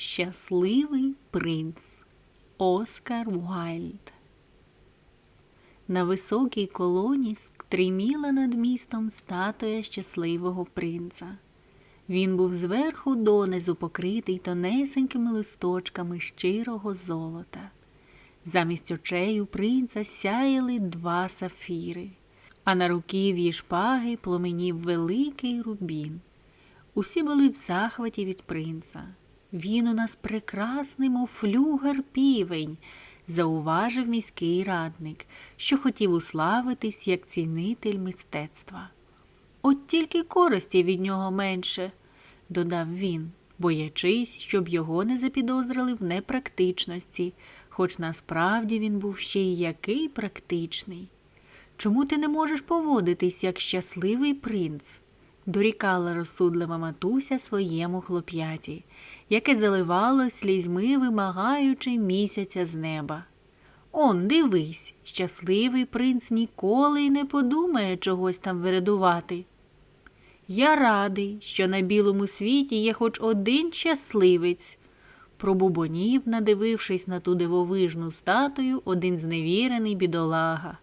Щасливий принц Оскар Уайльд. На високій колоні стриміла над містом статуя щасливого принца. Він був зверху донизу покритий тонесенькими листочками щирого золота. Замість очей у принца сяяли два сафіри, а на руків'ї шпаги пломенів великий рубін. Усі були в захваті від принца. Він у нас прекрасний, мов флюгер півень, зауважив міський радник, що хотів уславитись як цінитель мистецтва. От тільки користі від нього менше, додав він, боячись, щоб його не запідозрили в непрактичності, хоч насправді він був ще й який практичний. Чому ти не можеш поводитись як щасливий принц? дорікала розсудлива матуся своєму хлоп'яті, яке заливало слізьми, вимагаючи місяця з неба. Он, дивись, щасливий принц ніколи й не подумає чогось там вирядувати. Я радий, що на білому світі є хоч один щасливець, пробубонів, надивившись на ту дивовижну статую, один зневірений бідолага.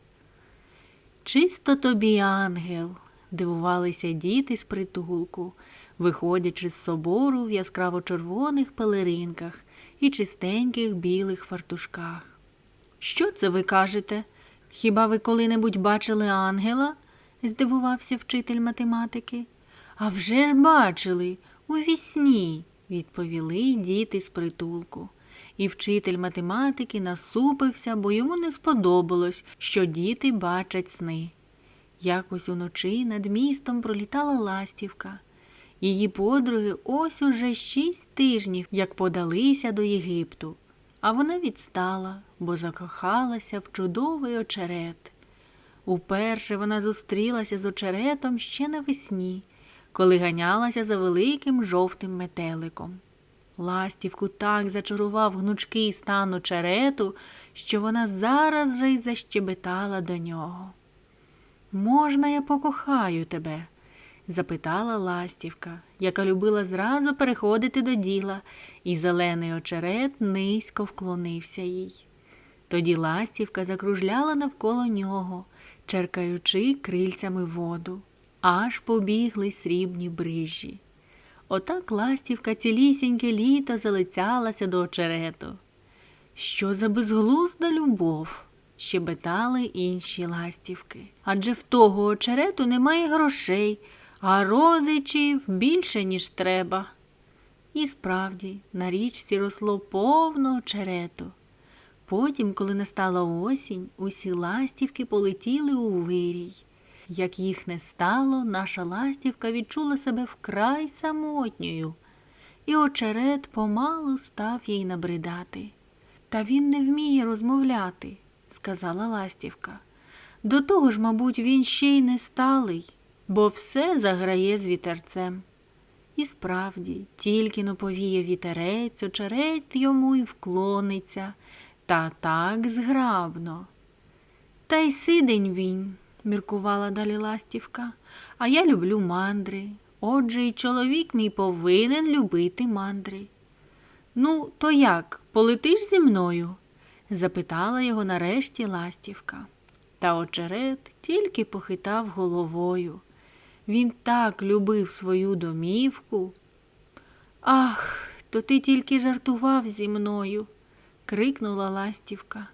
Чисто тобі, ангел, дивувалися діти з притулку, виходячи з собору в яскраво червоних пелеринках і чистеньких білих фартушках. Що це ви кажете? Хіба ви коли-небудь бачили ангела? здивувався вчитель математики. «А вже ж бачили, у вісні, відповіли діти з притулку. І вчитель математики насупився, бо йому не сподобалось, що діти бачать сни. Якось уночі над містом пролітала ластівка. Її подруги ось уже шість тижнів, як подалися до Єгипту, а вона відстала, бо закохалася в чудовий очерет. Уперше вона зустрілася з очеретом ще навесні, коли ганялася за великим жовтим метеликом. Ластівку так зачарував гнучкий стан очерету, що вона зараз же й защебетала до нього. Можна, я покохаю тебе? Запитала ластівка, яка любила зразу переходити до діла, і зелений очерет низько вклонився їй. Тоді ластівка закружляла навколо нього, черкаючи крильцями воду, аж побігли срібні брижі. Отак ластівка цілісіньке літо залицялася до очерету. Що за безглузда любов? щебетали інші ластівки. Адже в того очерету немає грошей, а родичів більше, ніж треба. І справді, на річці росло повно очерету. Потім, коли настала осінь, усі ластівки полетіли у вирій. Як їх не стало, наша ластівка відчула себе вкрай самотньою, і очерет помалу став їй набридати. Та він не вміє розмовляти, сказала ластівка. До того ж, мабуть, він ще й не сталий, бо все заграє з вітерцем. І справді, тільки но повіє вітерець, очерет йому й вклониться, та так зграбно. Та й сидень він, міркувала далі ластівка, а я люблю мандри. Отже, й чоловік мій повинен любити мандри. Ну, то як, полетиш зі мною? запитала його нарешті ластівка. Та очерет тільки похитав головою. Він так любив свою домівку. Ах, то ти тільки жартував зі мною, крикнула ластівка.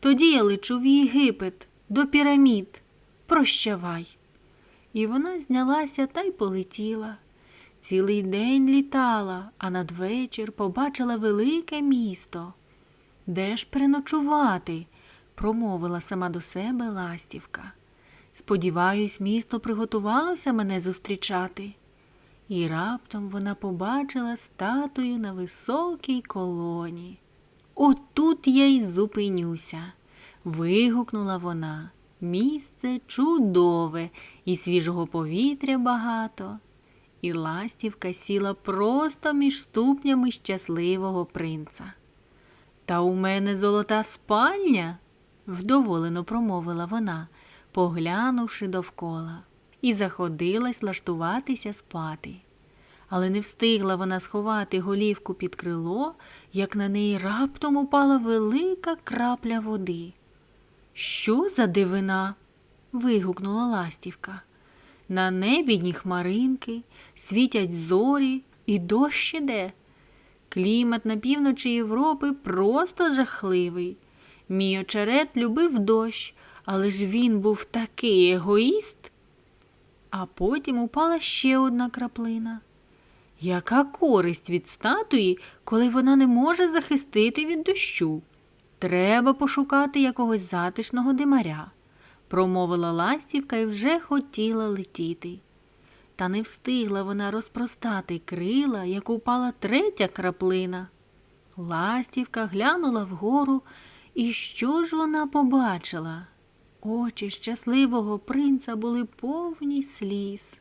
Тоді я лечу в Єгипет, до пірамід. Прощавай. І вона знялася та й полетіла. Цілий день літала, а надвечір побачила велике місто. Де ж переночувати? промовила сама до себе ластівка. Сподіваюсь, місто приготувалося мене зустрічати. І раптом вона побачила статую на високій колоні. Отут я й зупинюся, вигукнула вона. Місце чудове, і свіжого повітря багато. І ластівка сіла просто між ступнями щасливого принца. Та у мене золота спальня, вдоволено промовила вона, поглянувши довкола, і заходилась лаштуватися спати. Але не встигла вона сховати голівку під крило, як на неї раптом упала велика крапля води. Що за дивина? вигукнула ластівка. На небі ні хмаринки, світять зорі і дощ іде. Клімат на півночі Європи просто жахливий. Мій очерет любив дощ, але ж він був такий егоїст. А потім упала ще одна краплина. Яка користь від статуї, коли вона не може захистити від дощу? Треба пошукати якогось затишного димаря, промовила ластівка і вже хотіла летіти. Та не встигла вона розпростати крила, як упала третя краплина. Ластівка глянула вгору, і що ж вона побачила? Очі щасливого принца були повні сліз.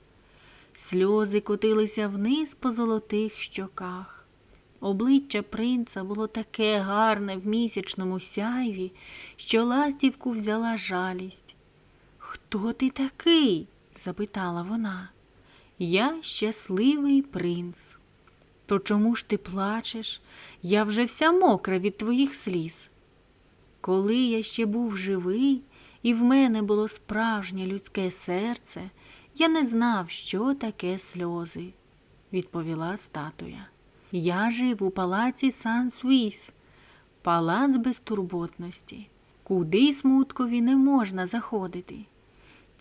Сльози котилися вниз по золотих щоках. Обличчя принца було таке гарне в місячному сяйві, що ластівку взяла жалість. Хто ти такий? запитала вона. Я щасливий принц. То чому ж ти плачеш? Я вже вся мокра від твоїх сліз. Коли я ще був живий, і в мене було справжнє людське серце, я не знав, що таке сльози, відповіла статуя. Я жив у палаці Сан Суїс, палац безтурботності, куди смуткові не можна заходити.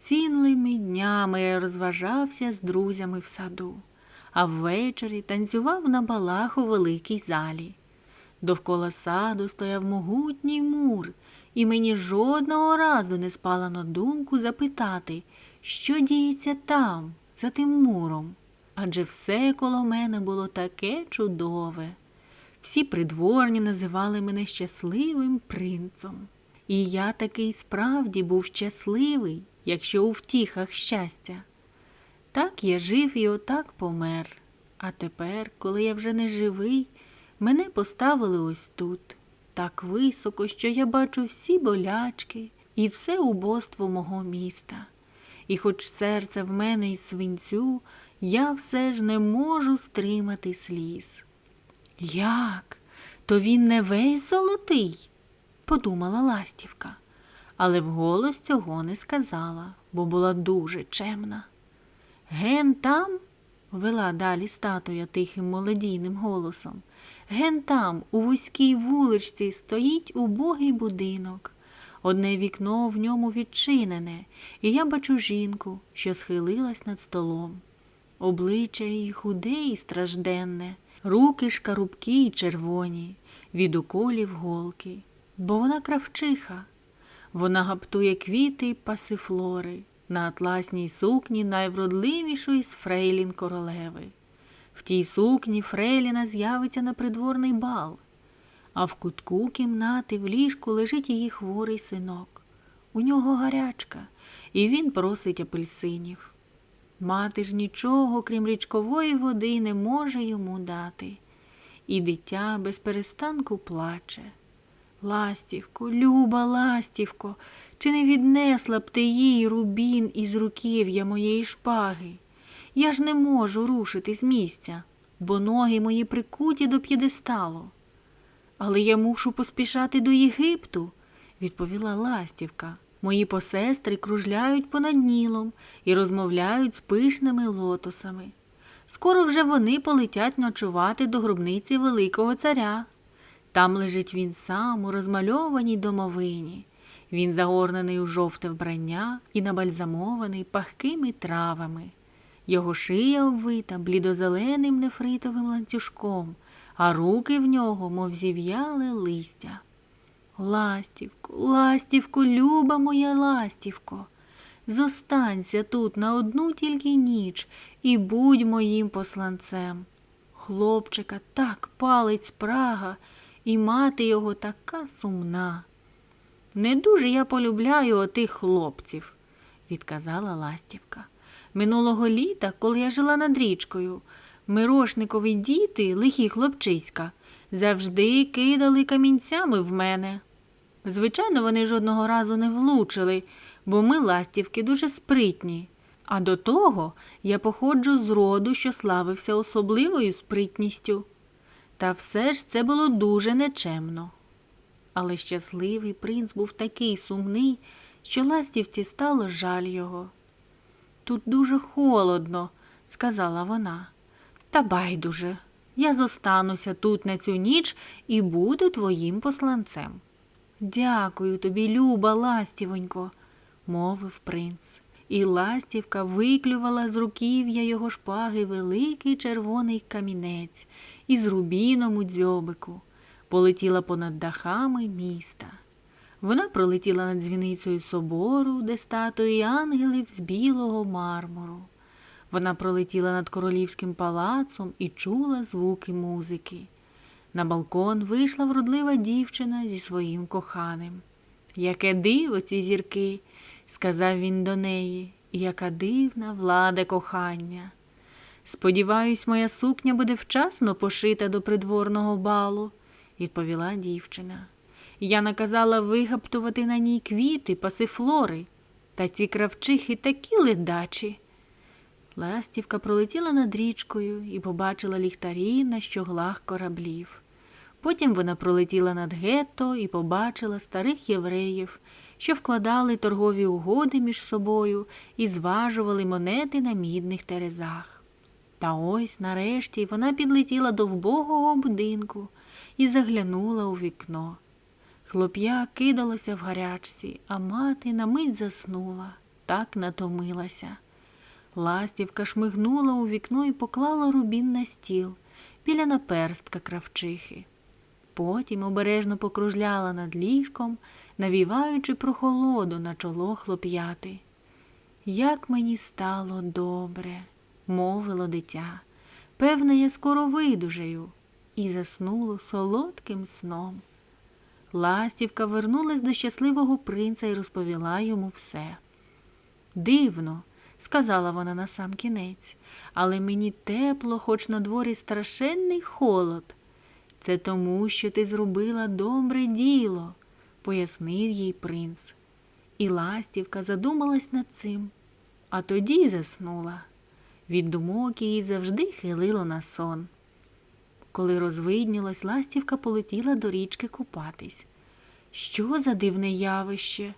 Цілими днями я розважався з друзями в саду, а ввечері танцював на балах у великій залі. Довкола саду стояв могутній мур, і мені жодного разу не спала на думку запитати, що діється там, за тим муром. Адже все коло мене було таке чудове. Всі придворні називали мене щасливим принцом. І я такий справді був щасливий, якщо у втіхах щастя. Так я жив і отак помер. А тепер, коли я вже не живий, мене поставили ось тут, так високо, що я бачу всі болячки і все убоство мого міста. І хоч серце в мене із свинцю, я все ж не можу стримати сліз. Як? То він не весь золотий? подумала ластівка, але вголос цього не сказала, бо була дуже чемна. Ген там, вела далі статуя тихим молодійним голосом, ген там, у вузькій вуличці, стоїть убогий будинок. Одне вікно в ньому відчинене, і я бачу жінку, що схилилась над столом. Обличчя її худе і стражденне, руки шкарубкі й червоні, від уколів голки, бо вона кравчиха. Вона гаптує квіти й пасифлори на атласній сукні найвродливішої з фрейлін королеви. В тій сукні Фрейліна з'явиться на придворний бал, а в кутку кімнати в ліжку лежить її хворий синок. У нього гарячка, і він просить апельсинів. Мати ж нічого, крім річкової води, не може йому дати. І дитя без перестанку плаче. Ластівко, люба ластівко, чи не віднесла б ти їй рубін із руків'я моєї шпаги? Я ж не можу рушити з місця, бо ноги мої прикуті до п'єдесталу. Але я мушу поспішати до Єгипту, відповіла ластівка. Мої посестри кружляють понад Нілом і розмовляють з пишними лотосами. Скоро вже вони полетять ночувати до гробниці Великого царя. Там лежить він сам у розмальованій домовині. Він загорнений у жовте вбрання і набальзамований пахкими травами. Його шия обвита блідозеленим нефритовим ланцюжком, а руки в нього, мов зів'яле листя. Ластівко, ластівко, люба моя ластівко, зостанься тут на одну тільки ніч і будь моїм посланцем. Хлопчика так палить спрага, і мати його така сумна. Не дуже я полюбляю отих хлопців, відказала ластівка. Минулого літа, коли я жила над річкою, мирошникові діти, лихі хлопчиська, завжди кидали камінцями в мене. Звичайно, вони жодного разу не влучили, бо ми ластівки дуже спритні. А до того я походжу з роду, що славився особливою спритністю. Та все ж це було дуже нечемно. Але щасливий принц був такий сумний, що ластівці стало жаль його. Тут дуже холодно, сказала вона. Та байдуже, я зостануся тут на цю ніч і буду твоїм посланцем. Дякую тобі, люба, ластівонько, мовив принц. І ластівка виклювала з руків'я його шпаги великий червоний камінець із рубіном у дзьобику, полетіла понад дахами міста. Вона пролетіла над дзвіницею собору, де статуї ангелів з білого мармуру. Вона пролетіла над королівським палацом і чула звуки музики. На балкон вийшла вродлива дівчина зі своїм коханим. Яке диво ці зірки, сказав він до неї, яка дивна влада кохання. Сподіваюсь, моя сукня буде вчасно пошита до придворного балу, відповіла дівчина. Я наказала вигаптувати на ній квіти, пасифлори, та ці кравчихи такі ледачі. Ластівка пролетіла над річкою і побачила ліхтарі на щоглах кораблів. Потім вона пролетіла над гетто і побачила старих євреїв, що вкладали торгові угоди між собою і зважували монети на мідних терезах. Та ось нарешті вона підлетіла до вбогого будинку і заглянула у вікно. Хлоп'я кидалося в гарячці, а мати на мить заснула, так натомилася. Ластівка шмигнула у вікно і поклала рубін на стіл біля наперстка кравчихи. Потім обережно покружляла над ліжком, навіваючи прохолоду на чоло хлоп'яти. Як мені стало добре, мовило дитя. Певне, я скоро видужаю, і заснуло солодким сном. Ластівка вернулась до щасливого принца і розповіла йому все. Дивно, сказала вона на сам кінець, але мені тепло, хоч на дворі страшенний холод. Це тому, що ти зробила добре діло, пояснив їй принц. І ластівка задумалась над цим, а тоді заснула. Від думок її завжди хилило на сон. Коли розвиднілось, ластівка полетіла до річки купатись. Що за дивне явище?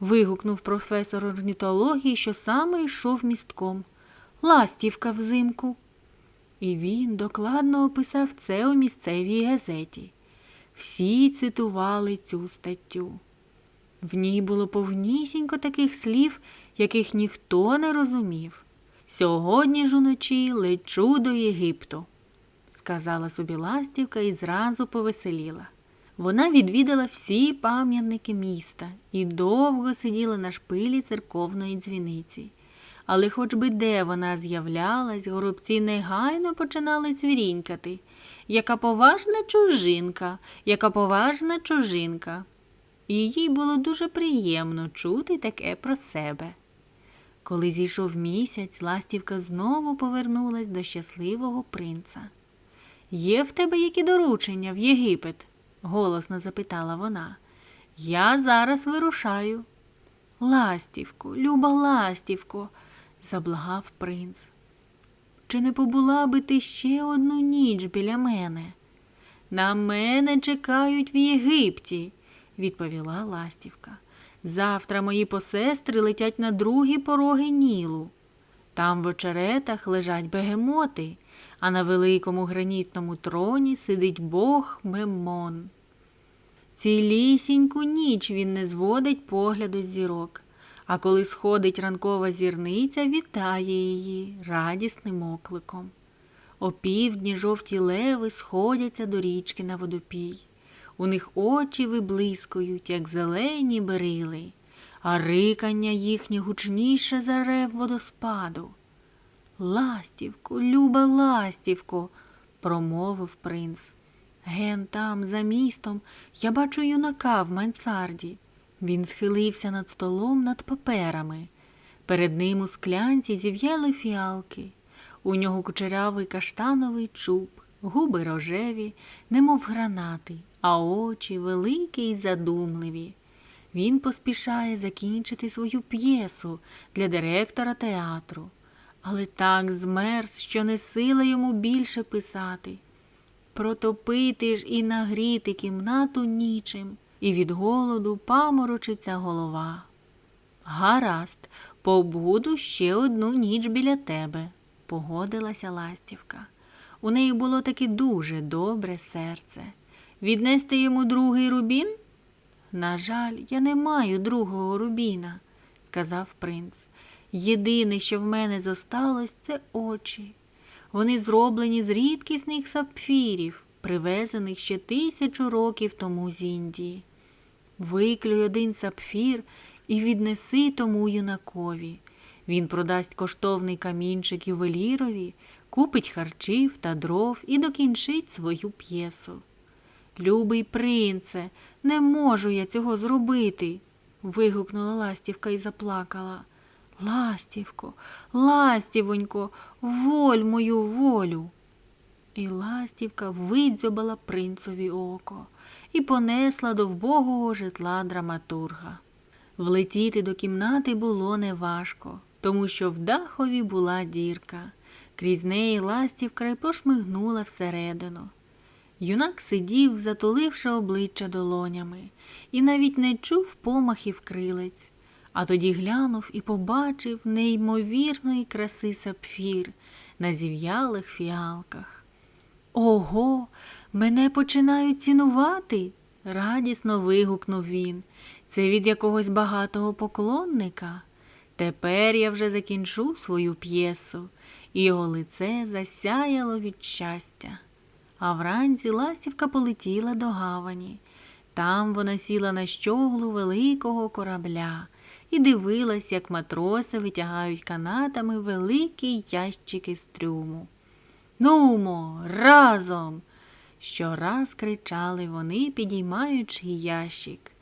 вигукнув професор орнітології, що саме йшов містком. Ластівка взимку. І він докладно описав це у місцевій газеті. Всі цитували цю статтю. В ній було повнісінько таких слів, яких ніхто не розумів. Сьогодні ж уночі лечу до Єгипту, сказала собі ластівка і зразу повеселіла. Вона відвідала всі пам'ятники міста і довго сиділа на шпилі церковної дзвіниці. Але хоч би де вона з'являлась, горобці негайно починали цвірінькати. Яка поважна чужинка, яка поважна чужинка. І їй було дуже приємно чути таке про себе. Коли зійшов місяць, ластівка знову повернулась до щасливого принца. Є в тебе які доручення в Єгипет? голосно запитала вона. Я зараз вирушаю. Ластівко, люба ластівко, заблагав принц. Чи не побула би ти ще одну ніч біля мене? На мене чекають в Єгипті, відповіла ластівка. Завтра мої посестри летять на другі пороги Нілу. Там в очеретах лежать бегемоти, а на великому гранітному троні сидить бог Мемон. Цілісіньку ніч він не зводить погляду зірок, а коли сходить ранкова зірниця, вітає її радісним окликом. О півдні жовті леви сходяться до річки на водопій. У них очі виблискують, як зелені берили, а рикання їхнє гучніше за рев водоспаду. Ластівко, люба ластівко, промовив принц. Ген там, за містом, я бачу юнака в мансарді. Він схилився над столом над паперами. Перед ним у склянці зів'яли фіалки. У нього кучерявий каштановий чуб, губи рожеві, немов гранати, а очі великі й задумливі. Він поспішає закінчити свою п'єсу для директора театру, але так змерз, що не сила йому більше писати. Протопити ж і нагріти кімнату нічим, і від голоду паморочиться голова. Гаразд, побуду ще одну ніч біля тебе, погодилася ластівка. У неї було таки дуже добре серце. Віднести йому другий рубін? На жаль, я не маю другого рубіна, сказав принц. Єдине, що в мене зосталось, це очі. Вони зроблені з рідкісних сапфірів, привезених ще тисячу років тому з Індії. Виклюй один сапфір і віднеси тому юнакові. Він продасть коштовний камінчик ювелірові, купить харчів та дров і докінчить свою п'єсу. Любий принце, не можу я цього зробити. вигукнула ластівка і заплакала. Ластівко, ластівонько, воль мою волю. І ластівка видзьобала принцові око і понесла до вбогого житла драматурга. Влетіти до кімнати було неважко, тому що в дахові була дірка. Крізь неї ластівка й прошмигнула всередину. Юнак сидів, затуливши обличчя долонями, і навіть не чув помахів крилець, а тоді глянув і побачив неймовірної краси сапфір на зів'ялих фіалках. Ого, мене починають цінувати, радісно вигукнув він. Це від якогось багатого поклонника. Тепер я вже закінчу свою п'єсу, і його лице засяяло від щастя. А вранці ластівка полетіла до гавані. Там вона сіла на щоглу великого корабля і дивилась, як матроси витягають канатами великі ящики з трюму. Нумо, разом. Щораз кричали вони, підіймаючи ящик.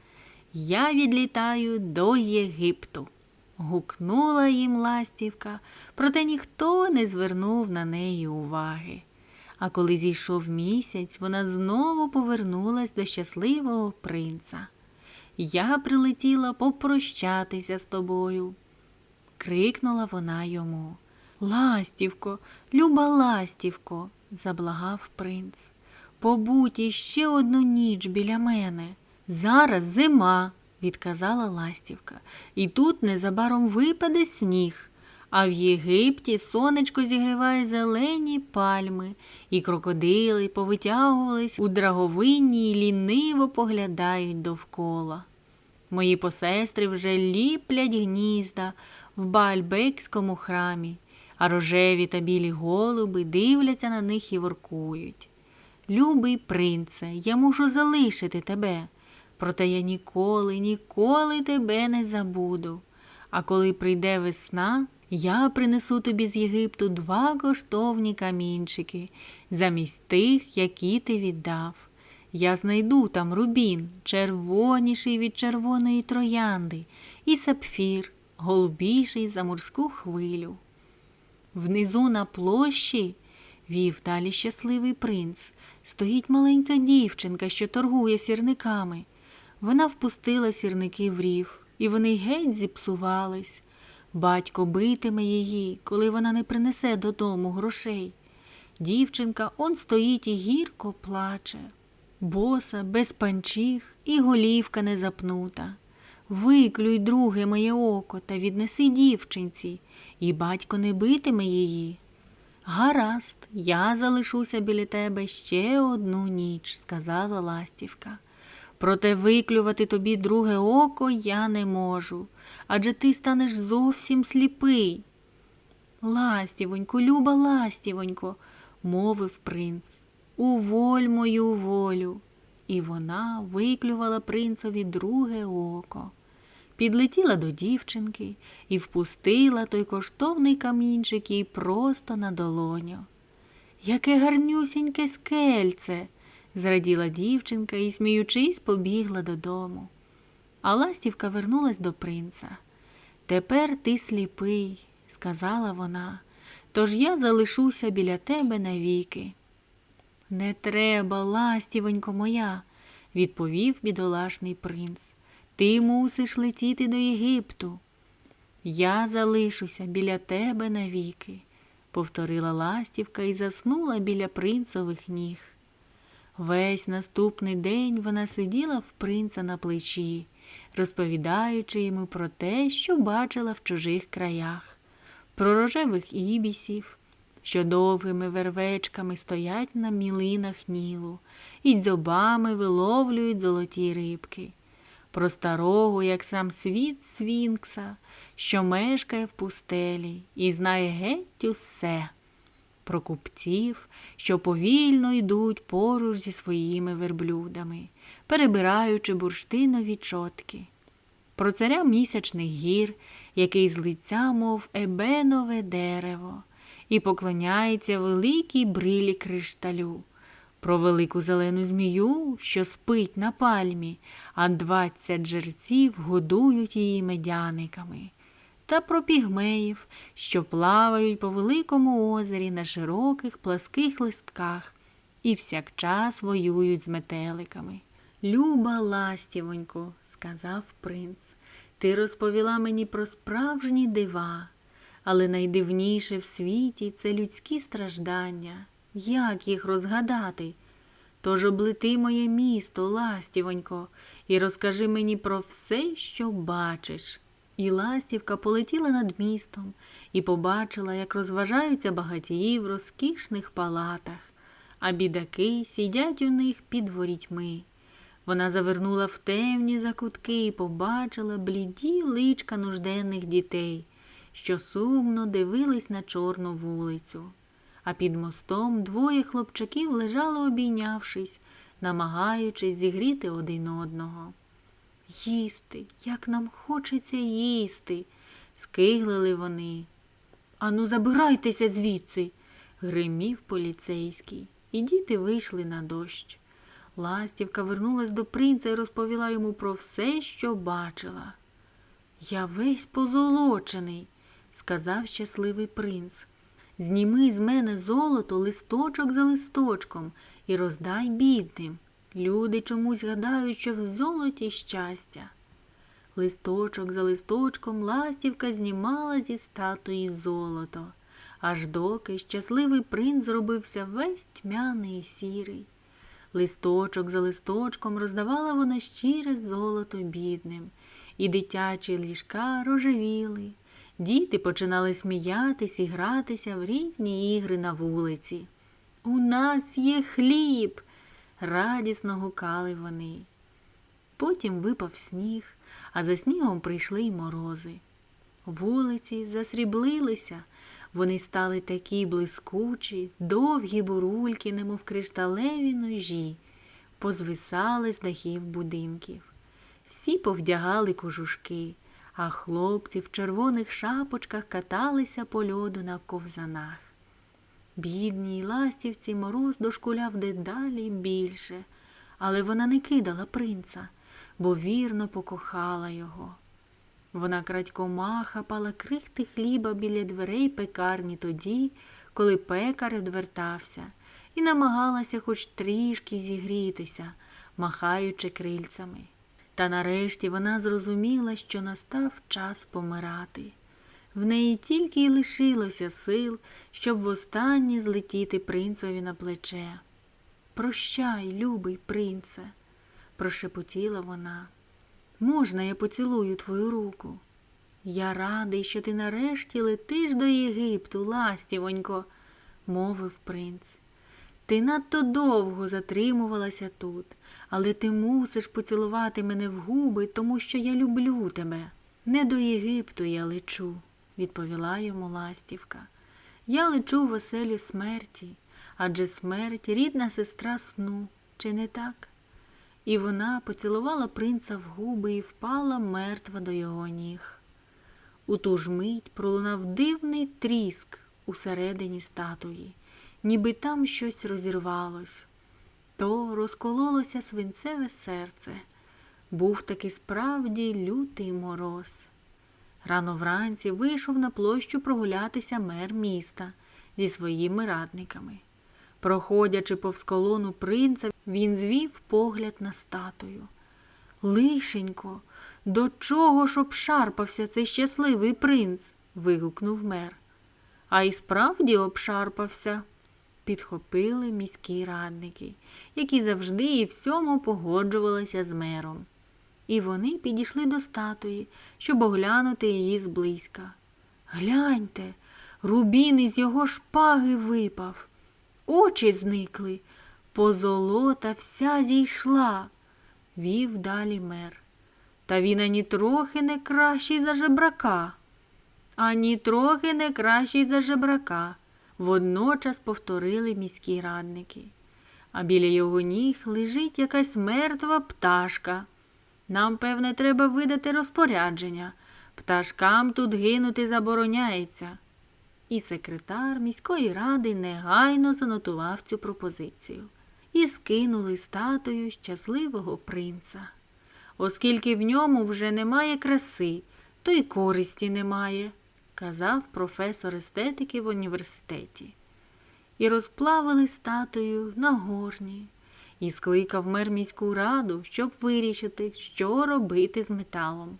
Я відлітаю до Єгипту. Гукнула їм ластівка, проте ніхто не звернув на неї уваги. А коли зійшов місяць, вона знову повернулась до щасливого принца. Я прилетіла попрощатися з тобою. крикнула вона йому. Ластівко, люба ластівко, заблагав принц. Побудь іще одну ніч біля мене. Зараз зима, відказала ластівка, і тут незабаром випаде сніг. А в Єгипті сонечко зігріває зелені пальми, і крокодили повитягувались у драговині й ліниво поглядають довкола. Мої посестри вже ліплять гнізда в Баальбекському храмі, а рожеві та білі голуби дивляться на них і воркують. Любий принце, я мушу залишити тебе, проте я ніколи, ніколи тебе не забуду. А коли прийде весна, я принесу тобі з Єгипту два коштовні камінчики, замість тих, які ти віддав. Я знайду там рубін, червоніший від червоної троянди, і сапфір, голубіший за морську хвилю. Внизу на площі, вів далі щасливий принц, стоїть маленька дівчинка, що торгує сірниками. Вона впустила сірники в рів, і вони геть зіпсувались. Батько битиме її, коли вона не принесе додому грошей. Дівчинка он стоїть і гірко плаче. Боса, без панчіх і голівка не запнута. Виклюй, друге моє око, та віднеси дівчинці, і батько не битиме її. Гаразд, я залишуся біля тебе ще одну ніч, сказала ластівка. Проте виклювати тобі друге око я не можу, адже ти станеш зовсім сліпий. Ластівонько, люба ластівонько, мовив принц, уволь мою волю. І вона виклювала принцові друге око. Підлетіла до дівчинки і впустила той коштовний камінчик їй просто на долоню. Яке гарнюсіньке скельце, зраділа дівчинка і, сміючись, побігла додому. А ластівка вернулась до принца. Тепер ти сліпий, сказала вона, тож я залишуся біля тебе навіки. Не треба, ластівонько моя, відповів бідолашний принц. Ти мусиш летіти до Єгипту. Я залишуся біля тебе навіки, повторила ластівка і заснула біля принцових ніг. Весь наступний день вона сиділа в принца на плечі, розповідаючи йому про те, що бачила в чужих краях, про рожевих ібісів, що довгими вервечками стоять на мілинах нілу і дзьобами виловлюють золоті рибки, про старого, як сам світ свінкса, що мешкає в пустелі і знає геть усе про купців, що повільно йдуть поруч зі своїми верблюдами, перебираючи бурштинові чотки, про царя місячних гір, який з лиця, мов ебенове дерево, і поклоняється великій брилі кришталю, про велику зелену змію, що спить на пальмі, а двадцять жерців годують її медяниками. Та про пігмеїв, що плавають по великому озері на широких пласких листках і всякчас воюють з метеликами. Люба ластівонько, сказав принц, ти розповіла мені про справжні дива, але найдивніше в світі це людські страждання. Як їх розгадати? Тож облети моє місто, ластівонько, і розкажи мені про все, що бачиш. І ластівка полетіла над містом і побачила, як розважаються багатії в розкішних палатах, а бідаки сидять у них під ворітьми. Вона завернула в темні закутки і побачила бліді личка нужденних дітей, що сумно дивились на чорну вулицю. А під мостом двоє хлопчаків лежали обійнявшись, намагаючись зігріти один одного. Їсти, як нам хочеться їсти, скиглили вони. Ану, забирайтеся звідси, гримів поліцейський, і діти вийшли на дощ. Ластівка вернулась до принца і розповіла йому про все, що бачила. Я весь позолочений, сказав щасливий принц. Зніми з мене золото листочок за листочком і роздай бідним. Люди чомусь гадають, що в золоті щастя. Листочок за листочком ластівка знімала зі статуї золото, аж доки щасливий принц зробився весь тьмяний і сірий. Листочок за листочком роздавала вона щире золото бідним, і дитячі ліжка рожевіли. Діти починали сміятись і гратися в різні ігри на вулиці. У нас є хліб радісно гукали вони. Потім випав сніг, а за снігом прийшли й морози. Вулиці засріблилися, вони стали такі блискучі, довгі бурульки, немов кришталеві ножі, позвисали з дахів будинків. Всі повдягали кожушки, а хлопці в червоних шапочках каталися по льоду на ковзанах. Бідній ластівці мороз дошкуляв дедалі більше, але вона не кидала принца, бо вірно покохала його. Вона крадькома хапала крихти хліба біля дверей пекарні тоді, коли пекар одвертався, і намагалася хоч трішки зігрітися, махаючи крильцями. Та нарешті вона зрозуміла, що настав час помирати. В неї тільки й лишилося сил, щоб востаннє злетіти принцеві на плече. Прощай, любий принце, прошепотіла вона. Можна, я поцілую твою руку? Я радий, що ти нарешті летиш до Єгипту, ластівонько, мовив принц. Ти надто довго затримувалася тут, але ти мусиш поцілувати мене в губи, тому що я люблю тебе. Не до Єгипту я лечу відповіла йому ластівка. Я лечу в оселі смерті, адже смерть рідна сестра сну, чи не так? І вона поцілувала принца в губи і впала мертва до його ніг. У ту ж мить пролунав дивний тріск усередині статуї, ніби там щось розірвалось. То розкололося свинцеве серце. Був таки справді лютий мороз. Рано вранці вийшов на площу прогулятися мер міста зі своїми радниками. Проходячи повз колону принца, він звів погляд на статую. Лишенько, До чого ж обшарпався цей щасливий принц? вигукнув мер. А й справді обшарпався, підхопили міські радники, які завжди і всьому погоджувалися з мером. І вони підійшли до статуї, щоб оглянути її зблизька. Гляньте, рубін із його шпаги випав, очі зникли, позолота вся зійшла, вів далі мер. Та він ані трохи не кращий за жебрака, ані трохи не кращий за жебрака, водночас повторили міські радники. А біля його ніг лежить якась мертва пташка. Нам, певне, треба видати розпорядження. Пташкам тут гинути забороняється. І секретар міської ради негайно занотував цю пропозицію і скинули статую щасливого принца. Оскільки в ньому вже немає краси, то й користі немає, казав професор естетики в університеті. І розплавили статую на горні, і скликав мер міську раду, щоб вирішити, що робити з металом.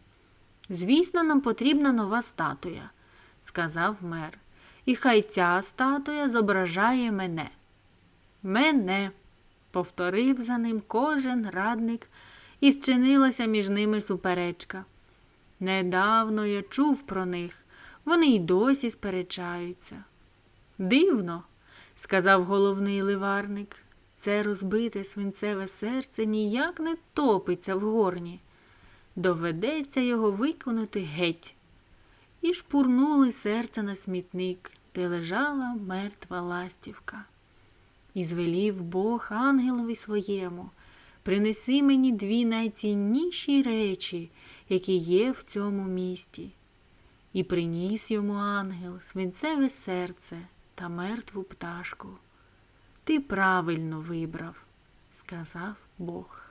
Звісно, нам потрібна нова статуя, сказав мер. І хай ця статуя зображає мене. Мене, повторив за ним кожен радник, і зчинилася між ними суперечка. Недавно я чув про них, вони й досі сперечаються. Дивно, сказав головний ливарник, це розбите свинцеве серце ніяк не топиться в горні. Доведеться його виконати геть. І шпурнули серце на смітник, де лежала мертва ластівка. І звелів Бог ангелові своєму, принеси мені дві найцінніші речі, які є в цьому місті. І приніс йому ангел свинцеве серце та мертву пташку. Ти правильно вибрав, сказав Бог.